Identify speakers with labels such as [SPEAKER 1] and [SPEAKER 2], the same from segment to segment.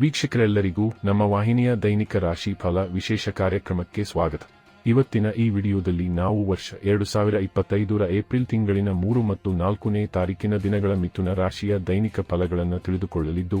[SPEAKER 1] ವೀಕ್ಷಕರೆಲ್ಲರಿಗೂ ನಮ್ಮ ವಾಹಿನಿಯ ದೈನಿಕ ರಾಶಿ ಫಲ ವಿಶೇಷ ಕಾರ್ಯಕ್ರಮಕ್ಕೆ ಸ್ವಾಗತ. ಇವತ್ತಿನ ಈ ವಿಡಿಯೋದಲ್ಲಿ ನಾವು ವರ್ಷ ಎರಡು ಸಾವಿರ ಇಪ್ಪತ್ತೈದರ ಏಪ್ರಿಲ್ ತಿಂಗಳಿನ ಮೂರು ಮತ್ತು ನಾಲ್ಕನೇ ತಾರೀಕಿನ ದಿನಗಳ ಮಿಥುನ ರಾಶಿಯ ದೈನಿಕ ಫಲಗಳನ್ನು ತಿಳಿದುಕೊಳ್ಳಲಿದ್ದು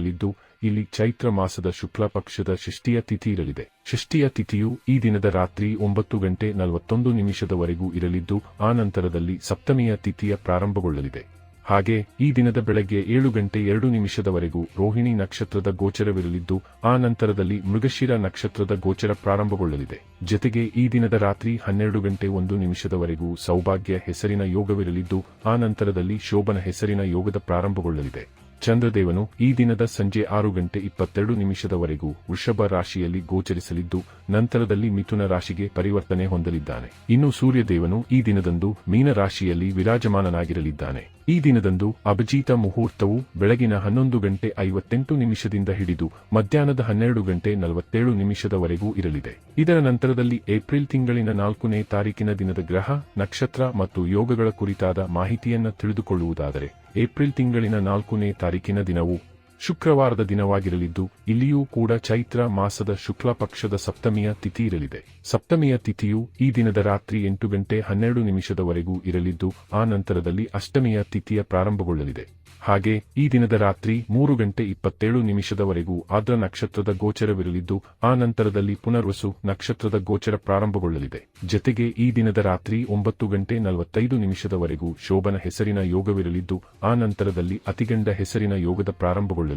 [SPEAKER 1] ದಿನವಾಗಿರಲಿದ್ದು ಇಲ್ಲಿ ಚೈತ್ರ ಮಾಸದ ಶುಕ್ಲ ಪಕ್ಷದ ಷಷ್ಠಿಯ ತಿಥಿ ಇರಲಿದೆ ಷಷ್ಠಿಯ ತಿಥಿಯು ಈ ದಿನದ ರಾತ್ರಿ ಒಂಬತ್ತು ಗಂಟೆ ನಲವತ್ತೊಂದು ನಿಮಿಷದವರೆಗೂ ಇರಲಿದ್ದು, ಆ ನಂತರದಲ್ಲಿ ಸಪ್ತಮಿಯ ತಿಥಿಯ ಪ್ರಾರಂಭಗೊಳ್ಳಲಿದೆ. ಹಾಗೆ, ಈ ದಿನದ ಬೆಳಗ್ಗೆ ಏಳು ಗಂಟೆ ಎರಡು ನಿಮಿಷದವರೆಗೂ ರೋಹಿಣಿ ನಕ್ಷತ್ರದ ಗೋಚರವಿರಲಿದ್ದು, ಆ ನಂತರದಲ್ಲಿ ಮೃಗಶಿರ ನಕ್ಷತ್ರದ ಗೋಚರ ಪ್ರಾರಂಭಗೊಳ್ಳಲಿದೆ. ಜತೆಗೆ ಈ ದಿನದ ರಾತ್ರಿ ಹನ್ನೆರಡು ಗಂಟೆ ಒಂದು ನಿಮಿಷದವರೆಗೂ ಸೌಭಾಗ್ಯ ಹೆಸರಿನ ಯೋಗವಿರಲಿದ್ದು, ಆ ನಂತರದಲ್ಲಿ ಶೋಭನ ಹೆಸರಿನ ಯೋಗದ ಪ್ರಾರಂಭಗೊಳ್ಳಲಿದೆ. ಚಂದ್ರದೇವನು ಈ ದಿನದ ಸಂಜೆ ಆರು ಗಂಟೆ ಇಪ್ಪತ್ತೆರಡು ನಿಮಿಷದವರೆಗೂ ವೃಷಭ ರಾಶಿಯಲ್ಲಿ ಗೋಚರಿಸಲಿದ್ದು, ನಂತರದಲ್ಲಿ ಮಿಥುನ ರಾಶಿಗೆ ಪರಿವರ್ತನೆ ಹೊಂದಲಿದ್ದಾನೆ. ಇನ್ನು ಸೂರ್ಯದೇವನು ಈ ದಿನದಂದು ಮೀನ ರಾಶಿಯಲ್ಲಿ ವಿರಾಜಮಾನನಾಗಿರಲಿದ್ದಾನೆ. ಈ ದಿನದಂದು ಅಭಿಜೀತ ಮುಹೂರ್ತವು ಬೆಳಗಿನ ಹನ್ನೊಂದು ಗಂಟೆ ಐವತ್ತೆಂಟು ನಿಮಿಷದಿಂದ ಹಿಡಿದು ಮಧ್ಯಾಹ್ನದ ಹನ್ನೆರಡು ಗಂಟೆ ನಲವತ್ತೇಳು ನಿಮಿಷದವರೆಗೂ ಇರಲಿದೆ. ಇದರ ನಂತರದಲ್ಲಿ ಏಪ್ರಿಲ್ ತಿಂಗಳಿನ ನಾಲ್ಕನೇ ತಾರೀಕಿನ ದಿನದ ಗ್ರಹ, ನಕ್ಷತ್ರ ಮತ್ತು ಯೋಗಗಳ ಕುರಿತಾದ ಮಾಹಿತಿಯನ್ನು ತಿಳಿದುಕೊಳ್ಳುವುದಾದರೆ, ಏಪ್ರಿಲ್ ತಿಂಗಳಿನ ನಾಲ್ಕನೇ ತಾರೀಕಿನ ದಿನವು ಶುಕ್ರವಾರದ ದಿನವಾಗಿರಲಿದ್ದು, ಇಲ್ಲಿಯೂ ಕೂಡ ಚೈತ್ರ ಮಾಸದ ಶುಕ್ಲ ಪಕ್ಷದ ಸಪ್ತಮಿಯ ತಿಥಿ ಇರಲಿದೆ. ಸಪ್ತಮಿಯ ತಿಥಿಯು ಈ ದಿನದ ರಾತ್ರಿ ಎಂಟು ಗಂಟೆ ಹನ್ನೆರಡು ನಿಮಿಷದವರೆಗೂ ಇರಲಿದ್ದು, ಆ ನಂತರದಲ್ಲಿ ಅಷ್ಟಮಿಯ ತಿಥಿಯ ಪ್ರಾರಂಭಗೊಳ್ಳಲಿದೆ. ಹಾಗೆ, ಈ ದಿನದ ರಾತ್ರಿ ಮೂರು ಗಂಟೆ ಇಪ್ಪತ್ತೇಳು ನಿಮಿಷದವರೆಗೂ ಆದ್ರ ನಕ್ಷತ್ರದ ಗೋಚರವಿರಲಿದ್ದು, ಆ ನಂತರದಲ್ಲಿ ಪುನರ್ವಸು ನಕ್ಷತ್ರದ ಗೋಚರ ಪ್ರಾರಂಭಗೊಳ್ಳಲಿದೆ. ಜೊತೆಗೆ ಈ ದಿನದ ರಾತ್ರಿ ಒಂಬತ್ತು ಗಂಟೆ ನಲವತ್ತೈದು ನಿಮಿಷದವರೆಗೂ ಶೋಭನ ಹೆಸರಿನ ಯೋಗವಿರಲಿದ್ದು, ಆ ನಂತರದಲ್ಲಿ ಅತಿಗಂಡ ಹೆಸರಿನ ಯೋಗದ ಪ್ರಾರಂಭಗೊಳ್ಳಲಿದೆ.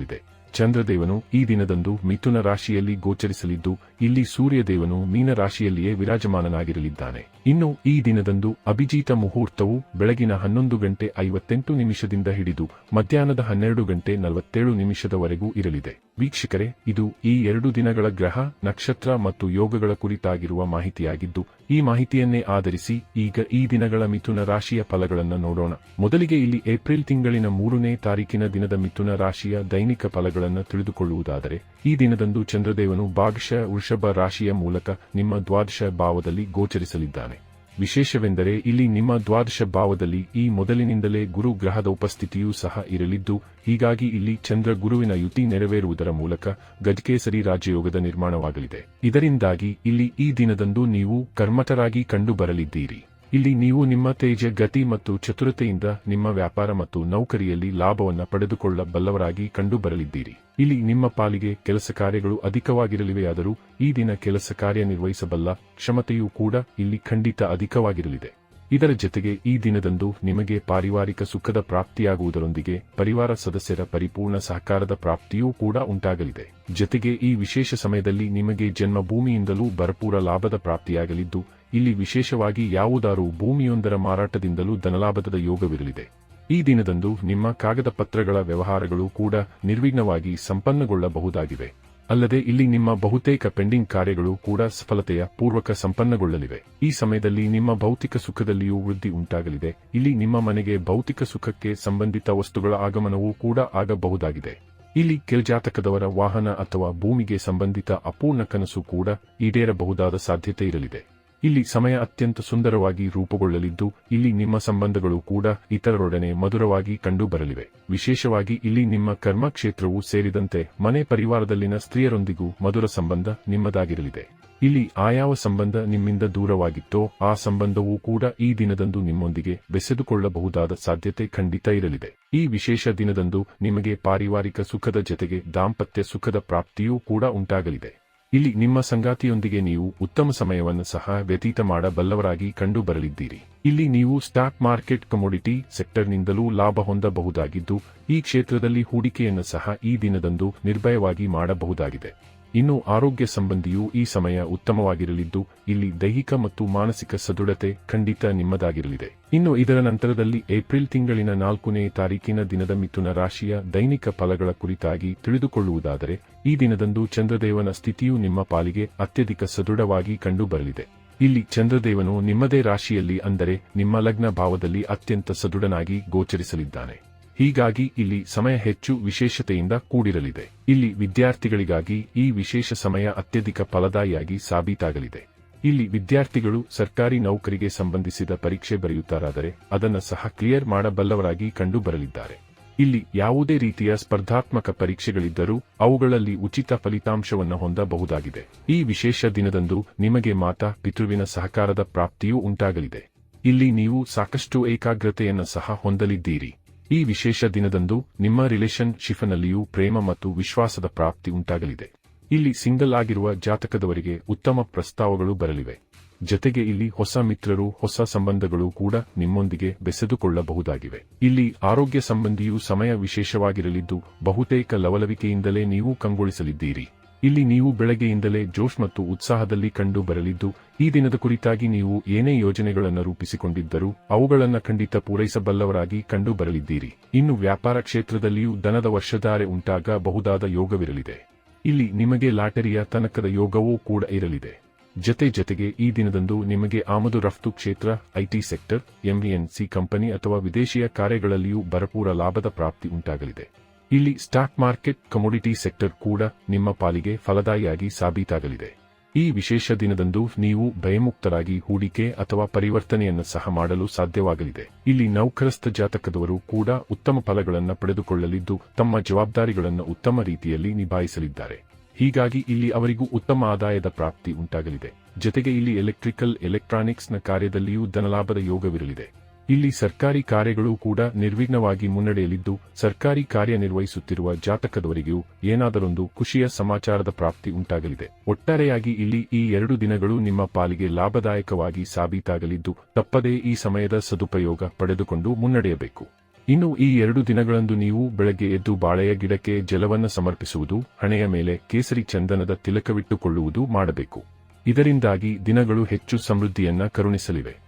[SPEAKER 1] ಚಂದ್ರದೇವನು ಈ ದಿನದಂದು ಮಿಥುನ ರಾಶಿಯಲ್ಲಿ ಗೋಚರಿಸಲಿದ್ದು, ಇಲ್ಲಿ ಸೂರ್ಯದೇವನು ಮೀನ ರಾಶಿಯಲ್ಲಿಯೇ ವಿರಾಜಮಾನನಾಗಿರಲಿದ್ದಾನೆ. ಇನ್ನು ಈ ದಿನದಂದು ಅಭಿಜೀತ ಮುಹೂರ್ತವು ಬೆಳಗಿನ ಹನ್ನೊಂದು ಗಂಟೆ ಐವತ್ತೆಂಟು ನಿಮಿಷದಿಂದ ಹಿಡಿದು, ಮಧ್ಯಾಹ್ನದ ಹನ್ನೆರಡು ಗಂಟೆ ನಲವತ್ತೇಳು ನಿಮಿಷದವರೆಗೂ ಇರಲಿದೆ. ವೀಕ್ಷಕರೇ, ಇದು ಈ ಎರಡು ದಿನಗಳ ಗ್ರಹ, ನಕ್ಷತ್ರ ಮತ್ತು ಯೋಗಗಳ ಕುರಿತಾಗಿರುವ ಮಾಹಿತಿಯಾಗಿದ್ದು ಈ ಮಾಹಿತಿಯನ್ನೇ ಆಧರಿಸಿ ಈಗ ಈ ದಿನಗಳ ಮಿಥುನ ರಾಶಿಯ ಫಲಗಳನ್ನು ನೋಡೋಣ. ಮೊದಲಿಗೆ ಇಲ್ಲಿ ಏಪ್ರಿಲ್ ತಿಂಗಳಿನ ಮೂರನೇ ತಾರೀಕಿನ ದಿನದ ಮಿಥುನ ರಾಶಿಯ ದೈನಿಕ ಫಲಗಳನ್ನು ತಿಳಿದುಕೊಳ್ಳುವುದಾದರೆ, ಈ ದಿನದಂದು ಚಂದ್ರದೇವನು ಭಾಗಶಃ ವೃಷಭ ರಾಶಿಯ ಮೂಲಕ ನಿಮ್ಮ ದ್ವಾದಶ ಭಾವದಲ್ಲಿ ಗೋಚರಿಸಲಿದ್ದಾನೆ. ವಿಶೇಷವೆಂದರೆ ಇಲ್ಲಿ ನಿಮ್ಮ ದ್ವಾದಶ ಭಾವದಲ್ಲಿ ಈ ಮೊದಲಿನಿಂದಲೇ ಗುರು ಗ್ರಹದ ಉಪಸ್ಥಿತಿಯೂ ಸಹ ಇರಲಿದ್ದು, ಹೀಗಾಗಿ ಇಲ್ಲಿ ಚಂದ್ರ ಗುರುವಿನ ಯುತಿ ನೆರವೇರುವುದರ ಮೂಲಕ ಗಜಕೇಸರಿ ರಾಜಯೋಗದ ನಿರ್ಮಾಣವಾಗಲಿದೆ. ಇದರಿಂದಾಗಿ ಇಲ್ಲಿ ಈ ದಿನದಂದು ನೀವು ಕರ್ಮಠರಾಗಿ ಕಂಡುಬರಲಿದ್ದೀರಿ. ಇಲ್ಲಿ ನೀವು ನಿಮ್ಮ ತೇಜ, ಗತಿ ಮತ್ತು ಚತುರತೆಯಿಂದ ನಿಮ್ಮ ವ್ಯಾಪಾರ ಮತ್ತು ನೌಕರಿಯಲ್ಲಿ ಲಾಭವನ್ನು ಪಡೆದುಕೊಳ್ಳಬಲ್ಲವರಾಗಿ ಕಂಡುಬರಲಿದ್ದೀರಿ. ಇಲ್ಲಿ ನಿಮ್ಮ ಪಾಲಿಗೆ ಕೆಲಸ ಕಾರ್ಯಗಳು ಅಧಿಕವಾಗಿರಲಿವೆಯಾದರೂ ಈ ದಿನ ಕೆಲಸ ಕಾರ್ಯನಿರ್ವಹಿಸಬಲ್ಲ ಕ್ಷಮತೆಯೂ ಕೂಡ ಇಲ್ಲಿ ಖಂಡಿತ ಅಧಿಕವಾಗಿರಲಿದೆ. ಇದರ ಜೊತೆಗೆ ಈ ದಿನದಂದು ನಿಮಗೆ ಪಾರಿವಾರಿಕ ಸುಖದ ಪ್ರಾಪ್ತಿಯಾಗುವುದರೊಂದಿಗೆ ಪರಿವಾರ ಸದಸ್ಯರ ಪರಿಪೂರ್ಣ ಸಹಕಾರದ ಪ್ರಾಪ್ತಿಯೂ ಕೂಡ ಉಂಟಾಗಲಿದೆ. ಜೊತೆಗೆ ಈ ವಿಶೇಷ ಸಮಯದಲ್ಲಿ ನಿಮಗೆ ಜನ್ಮಭೂಮಿಯಿಂದಲೂ ಭರಪೂರ ಲಾಭದ ಪ್ರಾಪ್ತಿಯಾಗಲಿದ್ದು ಇಲ್ಲಿ ವಿಶೇಷವಾಗಿ ಯಾವುದಾರೂ ಭೂಮಿಯೊಂದರ ಮಾರಾಟದಿಂದಲೂ ಧನಲಾಭದ ಯೋಗವಿರಲಿದೆ. ಈ ದಿನದಂದು ನಿಮ್ಮ ಕಾಗದ ಪತ್ರಗಳ ವ್ಯವಹಾರಗಳು ಕೂಡ ನಿರ್ವಿಘ್ನವಾಗಿ ಸಂಪನ್ನಗೊಳ್ಳಬಹುದಾಗಿವೆ. ಅಲ್ಲದೆ ಇಲ್ಲಿ ನಿಮ್ಮ ಬಹುತೇಕ ಪೆಂಡಿಂಗ್ ಕಾರ್ಯಗಳು ಕೂಡ ಸಫಲತೆಯ ಪೂರ್ವಕ ಸಂಪನ್ನಗೊಳ್ಳಲಿವೆ. ಈ ಸಮಯದಲ್ಲಿ ನಿಮ್ಮ ಭೌತಿಕ ಸುಖದಲ್ಲಿಯೂ ವೃದ್ಧಿ ಉಂಟಾಗಲಿದೆ. ಇಲ್ಲಿ ನಿಮ್ಮ ಮನೆಗೆ ಭೌತಿಕ ಸುಖಕ್ಕೆ ಸಂಬಂಧಿತ ವಸ್ತುಗಳ ಆಗಮನವೂ ಕೂಡ ಆಗಬಹುದಾಗಿದೆ. ಇಲ್ಲಿ ಕೆಲಜಾತಕದವರ ವಾಹನ ಅಥವಾ ಭೂಮಿಗೆ ಸಂಬಂಧಿತ ಅಪೂರ್ಣ ಕನಸು ಕೂಡ ಈಡೇರಬಹುದಾದ ಸಾಧ್ಯತೆ ಇರಲಿದೆ. ಇಲ್ಲಿ ಸಮಯ ಅತ್ಯಂತ ಸುಂದರವಾಗಿ ರೂಪುಗೊಳ್ಳಲಿದ್ದು, ಇಲ್ಲಿ ನಿಮ್ಮ ಸಂಬಂಧಗಳು ಕೂಡ ಇತರರೊಡನೆ ಮಧುರವಾಗಿ ಕಂಡುಬರಲಿವೆ. ವಿಶೇಷವಾಗಿ ಇಲ್ಲಿ ನಿಮ್ಮ ಕರ್ಮ ಕ್ಷೇತ್ರವೂ ಸೇರಿದಂತೆ ಮನೆ ಪರಿವಾರದಲ್ಲಿನ ಸ್ತ್ರೀಯರೊಂದಿಗೂ ಮಧುರ ಸಂಬಂಧ ನಿಮ್ಮದಾಗಿರಲಿದೆ. ಇಲ್ಲಿ ಆಯಾವ ಸಂಬಂಧ ನಿಮ್ಮಿಂದ ದೂರವಾಗಿತ್ತೋ, ಆ ಸಂಬಂಧವೂ ಕೂಡ ಈ ದಿನದಂದು ನಿಮ್ಮೊಂದಿಗೆ ಬೆಸೆದುಕೊಳ್ಳಬಹುದಾದ ಸಾಧ್ಯತೆ ಖಂಡಿತ ಇರಲಿದೆ. ಈ ವಿಶೇಷ ದಿನದಂದು ನಿಮಗೆ ಪಾರಿವಾರಿಕ ಸುಖದ ಜತೆಗೆ ದಾಂಪತ್ಯ ಸುಖದ ಪ್ರಾಪ್ತಿಯೂ ಕೂಡ ಉಂಟಾಗಲಿದೆ. ಇಲ್ಲಿ ನಿಮ್ಮ ಸಂಗಾತಿಯೊಂದಿಗೆ ನೀವು ಉತ್ತಮ ಸಮಯವನ್ನು ಸಹ ವ್ಯತೀತ ಮಾಡಬಲ್ಲವರಾಗಿ ಕಂಡು ಬರಲಿದ್ದೀರಿ ಇಲ್ಲಿ ನೀವು ಸ್ಟಾಕ್ ಮಾರ್ಕೆಟ್ ಕಮೋಡಿಟಿ ಸೆಕ್ಟರ್ನಿಂದಲೂ ಲಾಭ ಹೊಂದಬಹುದಾಗಿದ್ದು, ಈ ಕ್ಷೇತ್ರದಲ್ಲಿ ಹೂಡಿಕೆಯನ್ನು ಸಹ ಈ ದಿನದಂದು ನಿರ್ಭಯವಾಗಿ ಮಾಡಬಹುದಾಗಿದೆ. ಇನ್ನು ಆರೋಗ್ಯ ಸಂಬಂಧಿಯೂ ಈ ಸಮಯ ಉತ್ತಮವಾಗಿರಲಿದ್ದು, ಇಲ್ಲಿ ದೈಹಿಕ ಮತ್ತು ಮಾನಸಿಕ ಸದೃಢತೆ ಖಂಡಿತ ನಿಮ್ಮದಾಗಿರಲಿದೆ. ಇನ್ನು ಇದರ ನಂತರದಲ್ಲಿ ಏಪ್ರಿಲ್ ತಿಂಗಳಿನ ನಾಲ್ಕನೇ ತಾರೀಕಿನ ದಿನದ ಮಿಥುನ ರಾಶಿಯ ದೈನಿಕ ಫಲಗಳ ಕುರಿತಾಗಿ ತಿಳಿದುಕೊಳ್ಳುವುದಾದರೆ, ಈ ದಿನದಂದು ಚಂದ್ರದೇವನ ಸ್ಥಿತಿಯು ನಿಮ್ಮ ಪಾಲಿಗೆ ಅತ್ಯಧಿಕ ಸದೃಢವಾಗಿ ಕಂಡುಬರಲಿದೆ. ಇಲ್ಲಿ ಚಂದ್ರದೇವನು ನಿಮ್ಮದೇ ರಾಶಿಯಲ್ಲಿ ಅಂದರೆ ನಿಮ್ಮ ಲಗ್ನ ಭಾವದಲ್ಲಿ ಅತ್ಯಂತ ಸದೃಢನಾಗಿ ಗೋಚರಿಸಲಿದ್ದಾನೆ. ಹೀಗಾಗಿ ಇಲ್ಲಿ ಸಮಯ ಹೆಚ್ಚು ವಿಶೇಷತೆಯಿಂದ ಕೂಡಿರಲಿದೆ. ಇಲ್ಲಿ ವಿದ್ಯಾರ್ಥಿಗಳಿಗಾಗಿ ಈ ವಿಶೇಷ ಸಮಯ ಅತ್ಯಧಿಕ ಫಲದಾಯಿಯಾಗಿ ಸಾಬೀತಾಗಲಿದೆ. ಇಲ್ಲಿ ವಿದ್ಯಾರ್ಥಿಗಳು ಸರ್ಕಾರಿ ನೌಕರಿಗೆ ಸಂಬಂಧಿಸಿದ ಪರೀಕ್ಷೆ ಬರೆಯುತ್ತಾರಾದರೆ ಅದನ್ನು ಸಹ ಕ್ಲಿಯರ್ ಮಾಡಬಲ್ಲವರಾಗಿ ಕಂಡು ಬರಲಿದ್ದಾರೆ ಇಲ್ಲಿ ಯಾವುದೇ ರೀತಿಯ ಸ್ಪರ್ಧಾತ್ಮಕ ಪರೀಕ್ಷೆಗಳಿದ್ದರೂ ಅವುಗಳಲ್ಲಿ ಉಚಿತ ಫಲಿತಾಂಶವನ್ನು ಹೊಂದಬಹುದಾಗಿದೆ. ಈ ವಿಶೇಷ ದಿನದಂದು ನಿಮಗೆ ಮಾತಾ ಪಿತೃವಿನ ಸಹಕಾರದ ಪ್ರಾಪ್ತಿಯೂ ಉಂಟಾಗಲಿದೆ. ಇಲ್ಲಿ ನೀವು ಸಾಕಷ್ಟು ಏಕಾಗ್ರತೆಯನ್ನು ಸಹ ಹೊಂದಲಿದ್ದೀರಿ. ಈ ವಿಶೇಷ ದಿನದಂದು ನಿಮ್ಮ ರಿಲೇಷನ್ ಶಿಫನಲ್ಲಿಯೂ ಪ್ರೇಮ ಮತ್ತು ವಿಶ್ವಾಸದ ಪ್ರಾಪ್ತಿ ಉಂಟಾಗಲಿದೆ. ಇಲ್ಲಿ ಸಿಂಗಲ್ ಆಗಿರುವ ಜಾತಕದವರಿಗೆ ಉತ್ತಮ ಪ್ರಸ್ತಾವಗಳು ಬರಲಿವೆ. ಜತೆಗೆ ಇಲ್ಲಿ ಹೊಸ ಮಿತ್ರರು, ಹೊಸ ಸಂಬಂಧಗಳು ಕೂಡ ನಿಮ್ಮೊಂದಿಗೆ ಬೆಸೆದುಕೊಳ್ಳಬಹುದಾಗಿವೆ. ಇಲ್ಲಿ ಆರೋಗ್ಯ ಸಂಬಂಧಿಯೂ ಸಮಯ ವಿಶೇಷವಾಗಿರಲಿದ್ದು, ಬಹುತೇಕ ಲವಲವಿಕೆಯಿಂದಲೇ ನೀವು ಕಂಗೊಳಿಸಲಿದ್ದೀರಿ. ಇಲ್ಲಿ ನೀವು ಬೆಳಗ್ಗೆಯಿಂದಲೇ ಜೋಶ್ ಮತ್ತು ಉತ್ಸಾಹದಲ್ಲಿ ಕಂಡು ಬರಲಿದ್ದು, ಈ ದಿನದ ಕುರಿತಾಗಿ ನೀವು ಏನೇ ಯೋಜನೆಗಳನ್ನು ರೂಪಿಸಿಕೊಂಡಿದ್ದರೂ, ಅವುಗಳನ್ನು ಖಂಡಿತ ಪೂರೈಸಬಲ್ಲವರಾಗಿ ಕಂಡು ಬರಲಿದ್ದೀರಿ. ಇನ್ನು ವ್ಯಾಪಾರ ಕ್ಷೇತ್ರದಲ್ಲಿಯೂ ದನದ ವರ್ಷಧಾರೆ ಉಂಟಾಗಬಹುದಾದ ಯೋಗವಿರಲಿದೆ. ಇಲ್ಲಿ ನಿಮಗೆ ಲಾಟರಿಯ ತನಕದ ಯೋಗವೂ ಕೂಡ ಇರಲಿದೆ. ಜತೆ ಜತೆಗೆ ಈ ದಿನದಂದು ನಿಮಗೆ ಆಮದು ರಫ್ತು ಕ್ಷೇತ್ರ, ಐಟಿ ಸೆಕ್ಟರ್ ಎಂವಿಎನ್ಸಿ ಕಂಪನಿ ಅಥವಾ ವಿದೇಶಿಯ ಕಾರ್ಯಗಳಲ್ಲಿಯೂ ಭರಪೂರ ಲಾಭದ ಪ್ರಾಪ್ತಿ ಉಂಟಾಗಲಿದೆ. ಇಲ್ಲಿ ಸ್ಟಾಕ್ ಮಾರ್ಕೆಟ್, ಕಮೋಡಿಟಿ ಸೆಕ್ಟರ್ ಕೂಡ ನಿಮ್ಮ ಪಾಲಿಗೆ ಫಲದಾಯಿಯಾಗಿ ಸಾಬೀತಾಗಲಿದೆ. ಈ ವಿಶೇಷ ದಿನದಂದು ನೀವು ಭಯಮುಕ್ತರಾಗಿ ಹೂಡಿಕೆ ಅಥವಾ ಪರಿವರ್ತನೆಯನ್ನು ಸಹ ಮಾಡಲು ಸಾಧ್ಯವಾಗಲಿದೆ. ಇಲ್ಲಿ ನೌಕರಸ್ಥ ಜಾತಕದವರು ಕೂಡ ಉತ್ತಮ ಫಲಗಳನ್ನು ಪಡೆದುಕೊಳ್ಳಲಿದ್ದು, ತಮ್ಮ ಜವಾಬ್ದಾರಿಗಳನ್ನು ಉತ್ತಮ ರೀತಿಯಲ್ಲಿ ನಿಭಾಯಿಸಲಿದ್ದಾರೆ. ಹೀಗಾಗಿ ಇಲ್ಲಿ ಅವರಿಗೂ ಉತ್ತಮ ಆದಾಯದ ಪ್ರಾಪ್ತಿ ಉಂಟಾಗಲಿದೆ. ಜತೆಗೆ ಇಲ್ಲಿ ಎಲೆಕ್ಟ್ರಿಕಲ್ ಎಲೆಕ್ಟ್ರಾನಿಕ್ಸ್ನ ಕಾರ್ಯದಲ್ಲಿಯೂ ಧನಲಾಭದ ಯೋಗವಿರಲಿದೆ. ಇಲ್ಲಿ ಸರ್ಕಾರಿ ಕಾರ್ಯಗಳು ಕೂಡ ನಿರ್ವಿಘ್ನವಾಗಿ ಮುನ್ನಡೆಯಲಿದ್ದು, ಸರ್ಕಾರಿ ಕಾರ್ಯನಿರ್ವಹಿಸುತ್ತಿರುವ ಜಾತಕದವರಿಗೂ ಏನಾದರೊಂದು ಖುಷಿಯ ಸಮಾಚಾರದ ಪ್ರಾಪ್ತಿ ಉಂಟಾಗಲಿದೆ. ಒಟ್ಟಾರೆಯಾಗಿ ಇಲ್ಲಿ ಈ ಎರಡು ದಿನಗಳು ನಿಮ್ಮ ಪಾಲಿಗೆ ಲಾಭದಾಯಕವಾಗಿ ಸಾಬೀತಾಗಲಿದ್ದು, ತಪ್ಪದೇ ಈ ಸಮಯದ ಸದುಪಯೋಗ ಪಡೆದುಕೊಂಡು ಮುನ್ನಡೆಯಬೇಕು. ಇನ್ನು ಈ ಎರಡು ದಿನಗಳಂದು ನೀವು ಬೆಳಗ್ಗೆ ಎದ್ದು ಬಾಳೆಯ ಗಿಡಕ್ಕೆ ಜಲವನ್ನು ಸಮರ್ಪಿಸುವುದು, ಹಣೆಯ ಮೇಲೆ ಕೇಸರಿ ಚಂದನದ ತಿಲಕವಿಟ್ಟುಕೊಳ್ಳುವುದು ಮಾಡಬೇಕು. ಇದರಿಂದಾಗಿ ದಿನಗಳು ಹೆಚ್ಚು ಸಮೃದ್ಧಿಯನ್ನ ಕರುಣಿಸಲಿವೆ.